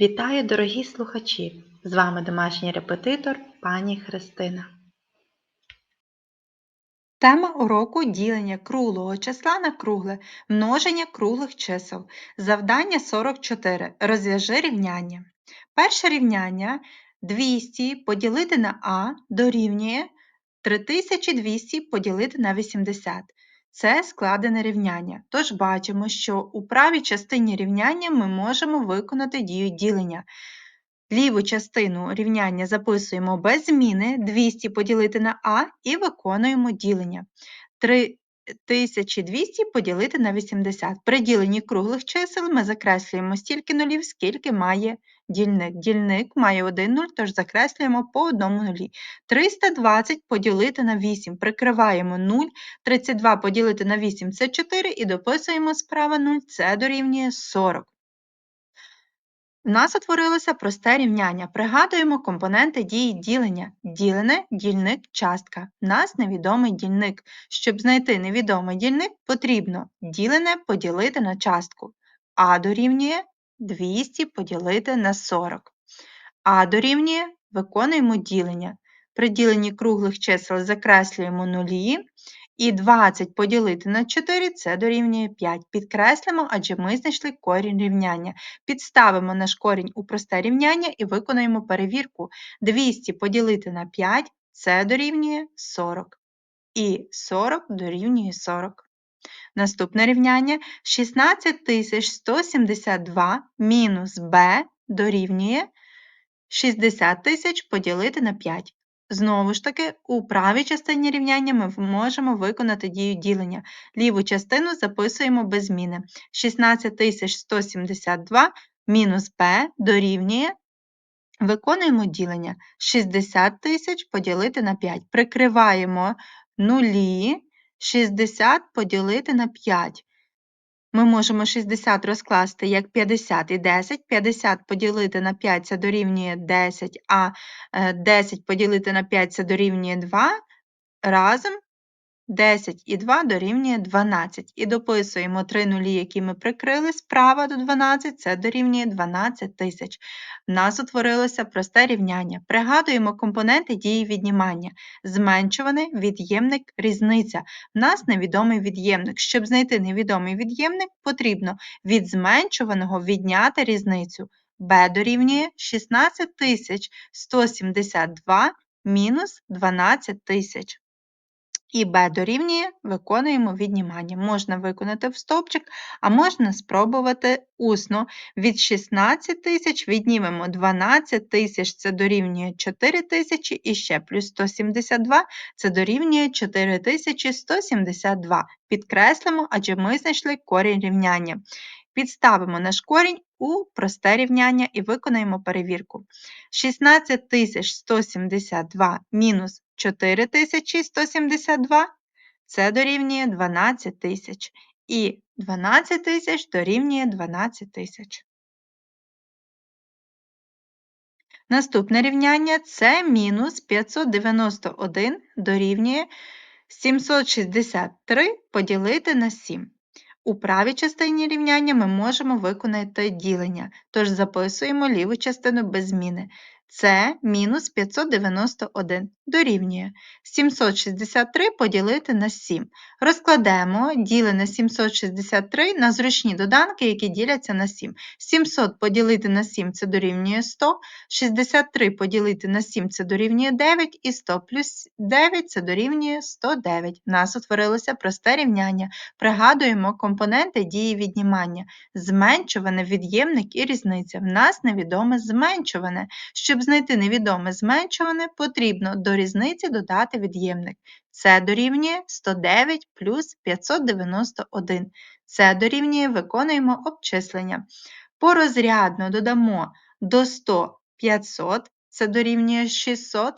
Вітаю, дорогі слухачі! З вами домашній репетитор пані Христина. Тема уроку ділення круглого числа на кругле, множення круглих чисел. Завдання 44. Розв'яжи рівняння. Перше рівняння 200 поділити на А дорівнює 3200 поділити на 80. Це складене рівняння. Тож бачимо, що у правій частині рівняння ми можемо виконати дію ділення. Ліву частину рівняння записуємо без зміни 200 поділити на А і виконуємо ділення. 3200 поділити на 80. При діленні круглих чисел ми закреслюємо стільки нулів, скільки має дільник. Дільник має 1 нуль, тож закреслюємо по одному нулі. 320 поділити на 8, прикриваємо 0, 32 поділити на 8 це 4 і дописуємо справа 0, це дорівнює 40. У нас утворилося просте рівняння. Пригадуємо компоненти дії ділення. Ділене, дільник, частка. У нас невідомий дільник. Щоб знайти невідомий дільник, потрібно ділене поділити на частку. А дорівнює 200 поділити на 40. А дорівнює виконуємо ділення. При діленні круглих чисел закреслюємо нулі. І 20 поділити на 4 це дорівнює 5. Підкреслимо, адже ми знайшли корінь рівняння. Підставимо наш корінь у просте рівняння і виконаємо перевірку. 200 поділити на 5 це дорівнює 40. І 40 дорівнює 40. Наступне рівняння 16172 мінус b дорівнює 60 тисяч поділити на 5. Знову ж таки, у правій частині рівняння ми можемо виконати дію ділення. Ліву частину записуємо без зміни. 16172 мінус b дорівнює. Виконуємо ділення 60 тисяч поділити на 5. Прикриваємо нулі 60 поділити на 5. Ми можемо 60 розкласти як 50 і 10. 50 поділити на 5 це дорівнює 10, а 10 е, поділити на 5 це дорівнює 2. Разом 10 і 2 дорівнює 12. І дописуємо 3 нулі, які ми прикрили справа до 12, це дорівнює 12 тисяч. У нас утворилося просте рівняння. Пригадуємо компоненти дії віднімання. Зменшуваний від'ємник різниця. У нас невідомий від'ємник. Щоб знайти невідомий від'ємник, потрібно від зменшуваного відняти різницю. b дорівнює 16172 мінус 12 тисяч і b дорівнює, виконуємо віднімання. Можна виконати в стовпчик, а можна спробувати усно. Від 16 тисяч віднімемо 12 тисяч, це дорівнює 4 тисячі, і ще плюс 172 це дорівнює 4172. Підкреслимо, адже ми знайшли корінь рівняння. Підставимо наш корінь у просте рівняння і виконаємо перевірку. 16172 мінус 4172 це дорівнює 12 тисяч. І 12 тисяч дорівнює 12 тисяч. Наступне рівняння це мінус 591 дорівнює 763 поділити на 7. У правій частині рівняння ми можемо виконати ділення, тож записуємо ліву частину без зміни. Це мінус 591 дорівнює 763 поділити на 7. Розкладемо ділене 763 на зручні доданки, які діляться на 7. 700 поділити на 7 це дорівнює 100, 63 поділити на 7 це дорівнює 9, і 100 плюс 9 це дорівнює 109. У нас утворилося просте рівняння. Пригадуємо компоненти дії віднімання. Зменшуване від'ємник і різниця. В нас невідоме зменшуване. Щоб знайти невідоме зменшуване, потрібно до різниці додати від'ємник. Це дорівнює 109 плюс 591. Це дорівнює виконуємо обчислення. Порозрядно додамо до 100 500, це дорівнює 600.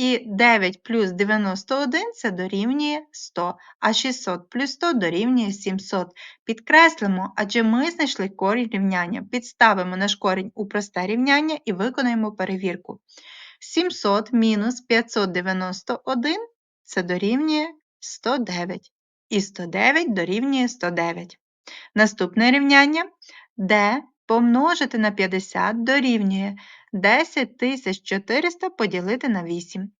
І 9 плюс 91 це дорівнює 100, а 600 плюс 100 дорівнює 700. Підкреслимо, адже ми знайшли корінь рівняння. Підставимо наш корінь у просте рівняння і виконаємо перевірку. 700 мінус 591 це дорівнює 109. І 109 дорівнює 109. Наступне рівняння, де помножити на 50 дорівнює 10400 поділити на 8.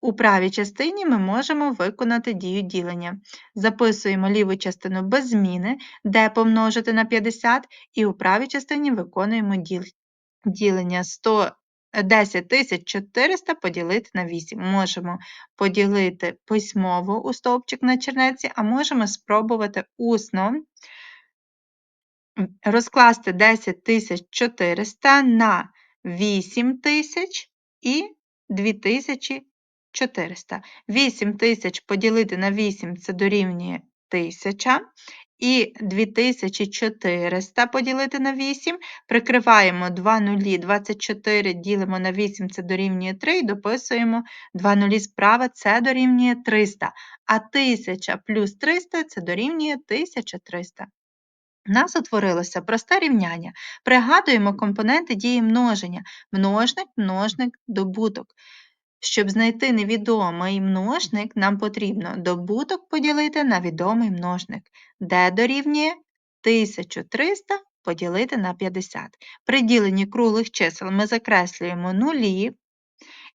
У правій частині ми можемо виконати дію ділення. Записуємо ліву частину без зміни, де помножити на 50, і у правій частині виконуємо ділення 100 10400 поділити на 8. Можемо поділити письмово у стовпчик на чернеці, а можемо спробувати усно розкласти 10400 на 8000 і 2400. 8000 поділити на 8 це дорівнює 1000. І 2400 поділити на 8, прикриваємо 2 нулі, 24 ділимо на 8, це дорівнює 3, і дописуємо 2 нулі справа, це дорівнює 300, а 1000 плюс 300 це дорівнює 1300. У нас утворилося просте рівняння. Пригадуємо компоненти дії множення. Множник, множник, добуток. Щоб знайти невідомий множник, нам потрібно добуток поділити на відомий множник, де дорівнює 1300 поділити на 50. При діленні круглих чисел ми закреслюємо нулі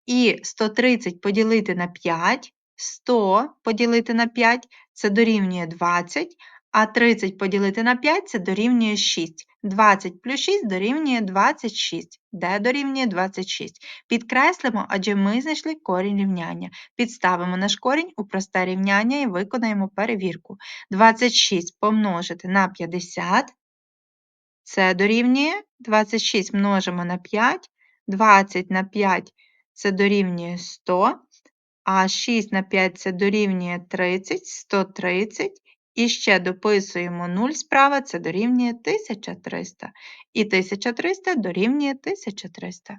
і 130 поділити на 5, 100 поділити на 5 це дорівнює 20, а 30 поділити на 5 це дорівнює 6. 20 плюс 6 дорівнює 26. Де дорівнює 26? Підкреслимо, адже ми знайшли корінь рівняння. Підставимо наш корінь у просте рівняння і виконаємо перевірку. 26 помножити на 50. Це дорівнює 26 множимо на 5, 20 на 5 це дорівнює 100, а 6 на 5 це дорівнює 30, 130. І ще дописуємо 0 справа, це дорівнює 1300. І 1300 дорівнює 1300.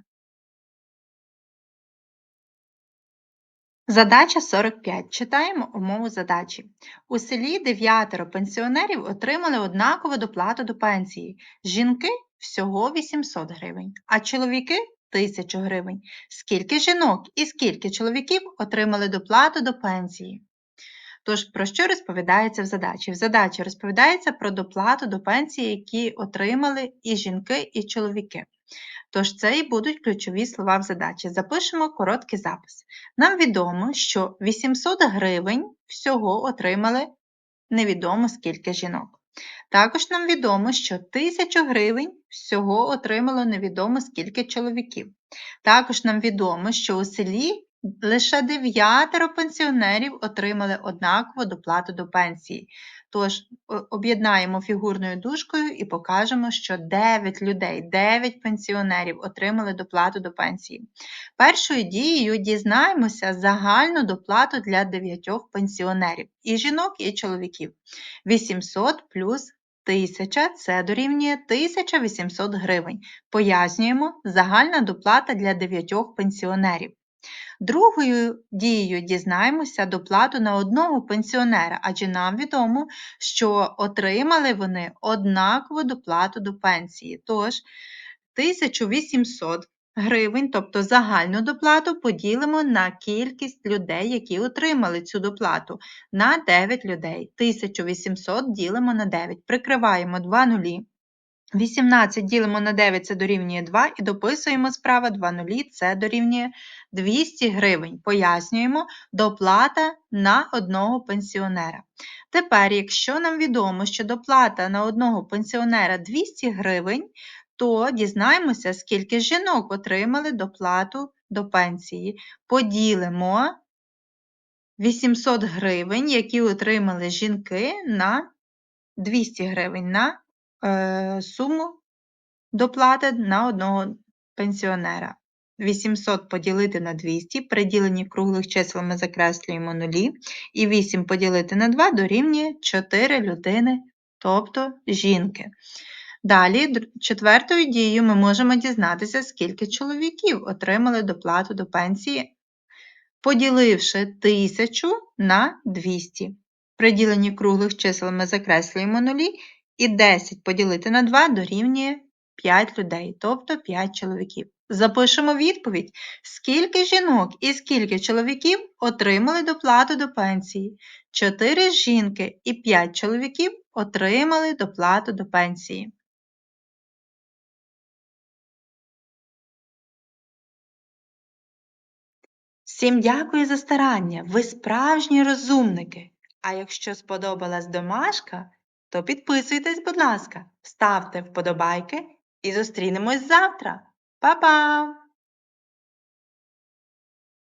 Задача 45. Читаємо умову задачі. У селі дев'ятеро пенсіонерів отримали однакову доплату до пенсії. Жінки всього 800 гривень, а чоловіки 1000 гривень. Скільки жінок і скільки чоловіків отримали доплату до пенсії? Тож, про що розповідається в задачі? В задачі розповідається про доплату до пенсії, які отримали і жінки, і чоловіки. Тож це і будуть ключові слова в задачі. Запишемо короткий запис. Нам відомо, що 800 гривень всього отримали невідомо скільки жінок. Також нам відомо, що 1000 гривень всього отримало невідомо скільки чоловіків. Також нам відомо, що у селі Лише дев'ятеро пенсіонерів отримали однакову доплату до пенсії. Тож, об'єднаємо фігурною дужкою і покажемо, що 9 людей, 9 пенсіонерів отримали доплату до пенсії. Першою дією дізнаємося загальну доплату для 9 пенсіонерів і жінок, і чоловіків. 800 плюс 1000 це дорівнює 1800 гривень. Пояснюємо, загальна доплата для 9 пенсіонерів. Другою дією дізнаємося доплату на одного пенсіонера, адже нам відомо, що отримали вони однакову доплату до пенсії. Тож 1800 гривень, тобто загальну доплату, поділимо на кількість людей, які отримали цю доплату, на 9 людей. 1800 ділимо на 9, прикриваємо 2 нулі. 18 ділимо на 9 це дорівнює 2 і дописуємо справа 2 нулі, це дорівнює 200 гривень. Пояснюємо доплата на одного пенсіонера. Тепер, якщо нам відомо, що доплата на одного пенсіонера 200 гривень, то дізнаємося, скільки жінок отримали доплату до пенсії. Поділимо 800 гривень, які отримали жінки на 200 гривень. на суму доплати на одного пенсіонера. 800 поділити на 200, при діленні круглих чисел ми закреслюємо нулі, і 8 поділити на 2 дорівнює 4 людини, тобто жінки. Далі, четвертою дією ми можемо дізнатися, скільки чоловіків отримали доплату до пенсії, поділивши 1000 на 200. При діленні круглих чисел ми закреслюємо нулі і 10 поділити на 2 дорівнює 5 людей, тобто 5 чоловіків. Запишемо відповідь, скільки жінок і скільки чоловіків отримали доплату до пенсії. 4 жінки і 5 чоловіків отримали доплату до пенсії. Всім дякую за старання! Ви справжні розумники! А якщо сподобалась домашка, то підписуйтесь, будь ласка, ставте вподобайки і зустрінемось завтра. Па-па!